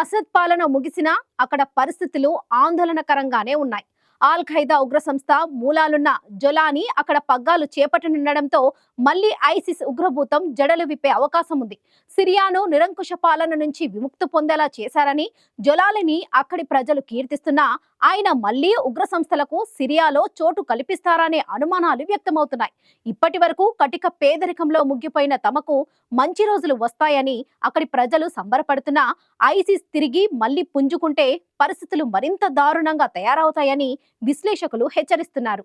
అసద్ పాలన ముగిసినా అక్కడ పరిస్థితులు ఆందోళనకరంగానే ఉన్నాయి. ఆల్ ఖైదా ఉగ్ర సంస్థ మూలాలున్న జొలాని అక్కడ పగ్గాలు చేపట్టనుండడంతో మళ్ళీ ఐసిస్ ఉగ్రభూతం జడలు విప్పే అవకాశం ఉంది. సిరియాను నిరంకుశ పాలన నుంచి విముక్తి పొందేలా చేశారని జొలాలిని అక్కడి ప్రజలు కీర్తిస్తున్నా ఆయన మళ్ళీ ఉగ్ర సంస్థలకు సిరియాలో చోటు కల్పిస్తారనే అనుమానాలు వ్యక్తమవుతున్నాయి. ఇప్పటి వరకు కటిక పేదరికంలో ముగ్గిపోయిన తమకు మంచి రోజులు వస్తాయని అక్కడి ప్రజలు సంబరపడుతున్నా ఐసిస్ తిరిగి మళ్ళీ పుంజుకుంటే పరిస్థితులు మరింత దారుణంగా తయారవుతాయని విశ్లేషకులు హెచ్చరిస్తున్నారు.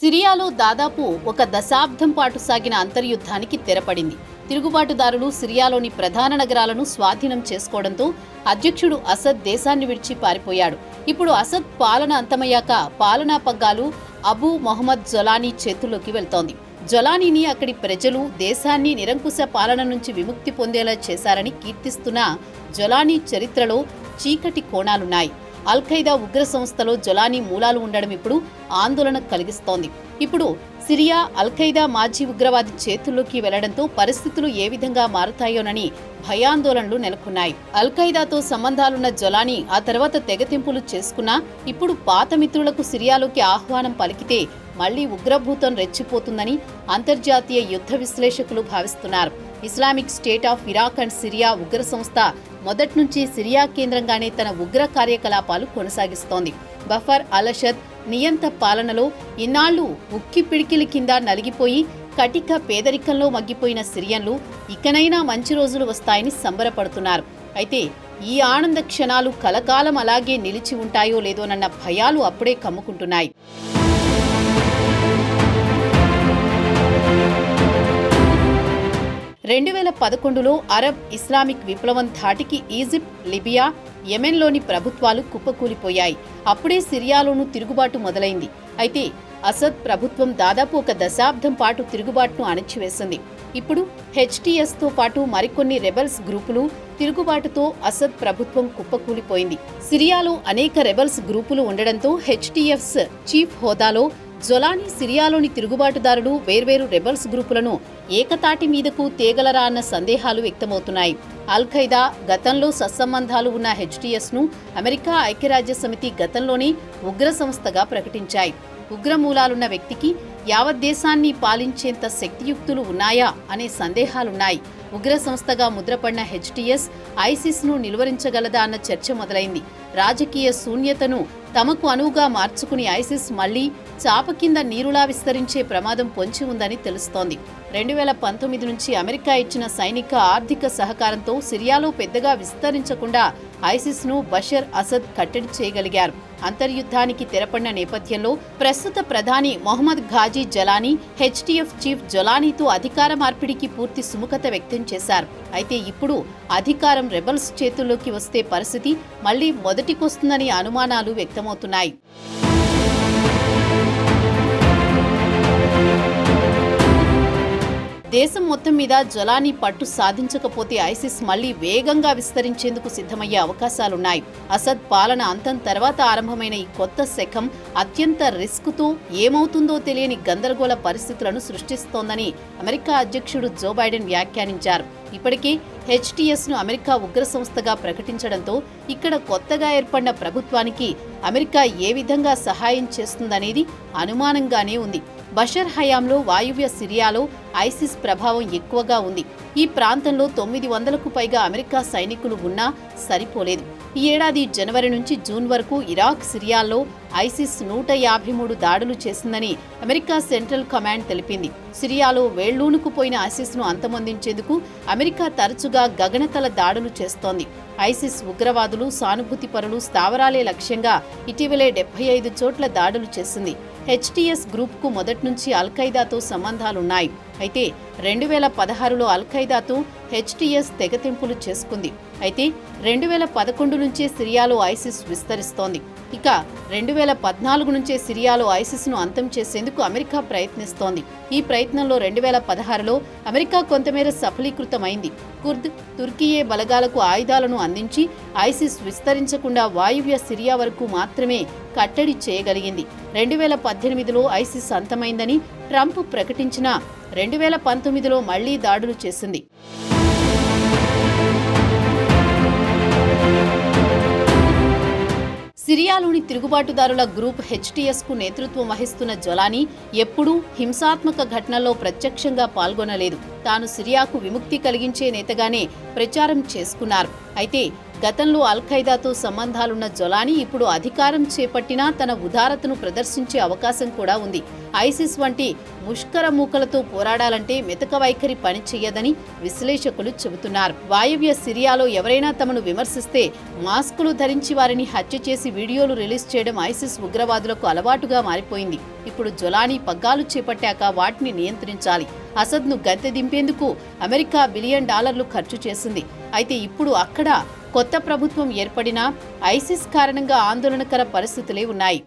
సిరియాలో దాదాపు ఒక దశాబ్దం పాటు సాగిన అంతర్యుద్ధానికి తెరపడింది. తిరుగుబాటుదారులు సిరియాలోని ప్రధాన నగరాలను స్వాధీనం చేసుకోవడంతో అధ్యక్షుడు అసద్ దేశాన్ని విడిచి పారిపోయాడు. ఇప్పుడు అసద్ పాలన అంతమయ్యాక పాలనా పగ్గాలు అబూ మొహమ్మద్ జొలానీ చేతుల్లోకి వెళ్తోంది. జొలానీని అక్కడి ప్రజలు దేశాన్ని నిరంకుశ పాలన నుంచి విముక్తి పొందేలా చేశారని కీర్తిస్తున్న జొలానీ చరిత్రలో చీకటి కోణాలున్నాయి. అల్ ఖైదా ఉగ్ర సంస్థలో జొలానీ మూలాలు ఉండడం ఇప్పుడు ఆందోళన కలిగిస్తోంది. ఇప్పుడు సిరియా అల్ ఖైదా మాజీ ఉగ్రవాది చేతుల్లోకి వెళ్ళడంతో పరిస్థితులు ఏ విధంగా మారుతాయోనని భయాందోళనలు నెలకొన్నాయి. అల్ ఖైదాతో సంబంధాలున్న జొలానీ ఆ తర్వాత తెగతింపులు చేసుకున్నా ఇప్పుడు పాత మిత్రులకు సిరియాలోకి ఆహ్వానం పలికితే మళ్ళీ ఉగ్రభూతం రెచ్చిపోతుందని అంతర్జాతీయ యుద్ధ విశ్లేషకులు భావిస్తున్నారు. Islamic State of Iraq and Syria ఉగ్ర సంస్థ మొదట్నుంచి సిరియా కేంద్రంగానే తన ఉగ్ర కార్యకలాపాలు కొనసాగిస్తోంది. బఫర్ అలషద్ నియంత పాలనలో ఇన్నాళ్ళు ఉక్కి పిడికిలి కింద నలిగిపోయి కటిక పేదరికంలో మగ్గిపోయిన సిరియన్లు ఇకనైనా మంచి రోజులు వస్తాయని సంబరపడుతున్నారు. అయితే ఈ ఆనంద క్షణాలు కలకాలం అలాగే నిలిచి ఉంటాయో లేదోనన్న భయాలు అప్పుడే కమ్ముకుంటున్నాయి. రెండు వేల పదకొండులో అరబ్ ఇస్లామిక్ విప్లవం ధాటికి ఈజిప్ట్ లిబియా యెమెన్లోని ప్రభుత్వాలు కుప్పకూలిపోయాయి. అప్పుడే సిరియాలోనూ తిరుగుబాటు మొదలైంది. అయితే అసద్ ప్రభుత్వం దాదాపు ఒక దశాబ్దం పాటు తిరుగుబాటును అణచివేసింది. ఇప్పుడు హెచ్టీఎస్తో పాటు మరికొన్ని రెబెల్స్ గ్రూపులు తిరుగుబాటుతో అసద్ ప్రభుత్వం కుప్పకూలిపోయింది. సిరియాలో అనేక రెబల్స్ గ్రూపులు ఉండడంతో హెచ్టీఎఫ్స్ చీఫ్ హోదాలో జొలానీ సిరియాలోని తిరుగుబాటుదారులు వేర్వేరు రెబల్స్ గ్రూపులను ఏకతాటి మీదకు తేగలరా అన్న సందేహాలు వ్యక్తమవుతున్నాయి. అల్ ఖైదా గతంలో సత్సంబంధాలు ఉన్న హెచ్టీఎస్ను అమెరికా ఐక్యరాజ్య సమితి గతంలోనే ఉగ్ర సంస్థగా ప్రకటించాయి. ఉగ్ర మూలాలున్న వ్యక్తికి యావత్ దేశాన్ని పాలించేంత శక్తియుక్తులు ఉన్నాయా అనే సందేహాలున్నాయి. ఉగ్ర సంస్థగా ముద్రపడిన హెచ్టీఎస్ ఐసిస్ను నిలువరించగలదా అన్న చర్చ మొదలైంది. రాజకీయ శూన్యతను తమకు అనువుగా మార్చుకుని ఐసిస్ మళ్ళీ చాప కింద నీరులా విస్తరించే ప్రమాదం పొంచి ఉందని తెలుస్తోంది. రెండు వేల పంతొమ్మిది నుంచి అమెరికా ఇచ్చిన సైనిక ఆర్థిక సహకారంతో సిరియాలో పెద్దగా విస్తరించకుండా ఐసిస్ను బషర్ అసద్ కట్టడి చేయగలిగారు. అంతర్యుద్ధానికి తెరపడిన నేపథ్యంలో ప్రస్తుత ప్రధాని Mohammed Ghazi Jalani HTF chief జలానీతో అధికార మార్పిడికి పూర్తి సుముఖత వ్యక్తం చేశారు. అయితే ఇప్పుడు అధికారం రెబల్స్ చేతుల్లోకి వస్తే పరిస్థితి మళ్ళీ మొదటికొస్తుందని అనుమానాలు వ్యక్తమవుతున్నాయి. దేశం మొత్తం మీద జలానీ పట్టు సాధించకపోతే ఐసిస్ మళ్ళీ వేగంగా విస్తరించేందుకు సిద్ధమయ్యే అవకాశాలున్నాయి. అసద్ పాలన అంతం తర్వాత ఆరంభమైన ఈ కొత్త శకం అత్యంత రిస్క్తో ఏమవుతుందో తెలియని గందరగోళ పరిస్థితులను సృష్టిస్తోందని అమెరికా అధ్యక్షుడు జో బైడెన్ వ్యాఖ్యానించారు. ఇప్పటికే హెచ్టీఎస్ను అమెరికా ఉగ్ర సంస్థగా ప్రకటించడంతో ఇక్కడ కొత్తగా ఏర్పడిన ప్రభుత్వానికి అమెరికా ఏ విధంగా సహాయం చేస్తుందనేది అనుమానంగానే ఉంది. బషర్ హయాంలో వాయువ్య సిరియాలో ఐసిస్ ప్రభావం ఎక్కువగా ఉంది. ఈ ప్రాంతంలో తొమ్మిది వందలకు పైగా అమెరికా సైనికులు ఉన్నా సరిపోలేదు. ఈ ఏడాది జనవరి నుంచి జూన్ వరకు ఇరాక్ సిరియాల్లో ఐసిస్ నూట యాభై మూడు దాడులు చేసిందని అమెరికా సెంట్రల్ కమాండ్ తెలిపింది. సిరియాలో వేళ్ళూనుకుపోయిన ఐసిస్ను అంతమొందించేందుకు అమెరికా తరచుగా గగనతల దాడులు చేస్తోంది. ఐసిస్ ఉగ్రవాదులు సానుభూతి పరులు స్థావరాలే లక్ష్యంగా ఇటీవలే డెబ్బై ఐదు చోట్ల దాడులు చేసింది. హెచ్టీఎస్ గ్రూప్కు మొదట్నుంచి అల్ఖైదాతో సంబంధాలున్నాయి. అయితే రెండు వేల పదహారులో అల్ఖైదాతో హెచ్టీఎస్ తెగతింపులు చేసుకుంది. అయితే రెండు వేల పదకొండు నుంచే సిరియాలో ఐసిస్ విస్తరిస్తోంది. ఇక రెండు వేల పద్నాలుగు నుంచే సిరియాలో ఐసిస్ను అంతం చేసేందుకు అమెరికా ప్రయత్నిస్తోంది. ఈ ప్రయత్నంలో రెండు వేల పదహారులో అమెరికా కొంతమేర సఫలీకృతమైంది. కుర్ద్ తుర్కియే బలగాలకు ఆయుధాలను అందించి ఐసిస్ విస్తరించకుండా వాయువ్య సిరియా వరకు మాత్రమే కట్టడి చేయగలిగింది. రెండు వేల పద్దెనిమిదిలో ఐసిస్ అంతమైందని ట్రంప్ ప్రకటించినా రెండు వేల పంతొమ్మిదిలో మళ్ళీ దాడులు చేసింది. సిరియాలోని తిరుగుబాటుదారుల గ్రూప్ హెచ్టిఎస్కు నేతృత్వం వహిస్తున్న జొలానీ ఎప్పుడూ హింసాత్మక ఘటనలో ప్రత్యక్షంగా పాల్గొనలేదు. తాను సిరియాకు విముక్తి కలిగించే నేతగానే ప్రచారం చేసుకున్నారు. అయితే గతంలో అల్ ఖైదాతో సంబంధాలున్న జొలాని ఇప్పుడు అధికారం చేపట్టినా తన ఉదారతను ప్రదర్శించే అవకాశం కూడా ఉంది. ఐసిస్ వంటి ముష్కర మూకలతో పోరాడాలంటే మెతక వైఖరి పనిచేయదని విశ్లేషకులు చెబుతున్నారు. వాయవ్య సిరియాలో ఎవరైనా తమను విమర్శిస్తే మాస్కులు ధరించి వారిని హత్య చేసి వీడియోలు రిలీజ్ చేయడం ఐసిస్ ఉగ్రవాదులకు అలవాటుగా మారిపోయింది. ఇప్పుడు జొలానీ పగ్గాలు చేపట్టాక వాటిని నియంత్రించాలి. అసద్ను గద్దె దింపేందుకు అమెరికా బిలియన్ డాలర్లు ఖర్చు చేసింది. అయితే ఇప్పుడు అక్కడ కొత్త ప్రభుత్వం ఏర్పడినా ఐసిస్ కారణంగా ఆందోళనకర పరిస్థితులే ఉన్నాయి.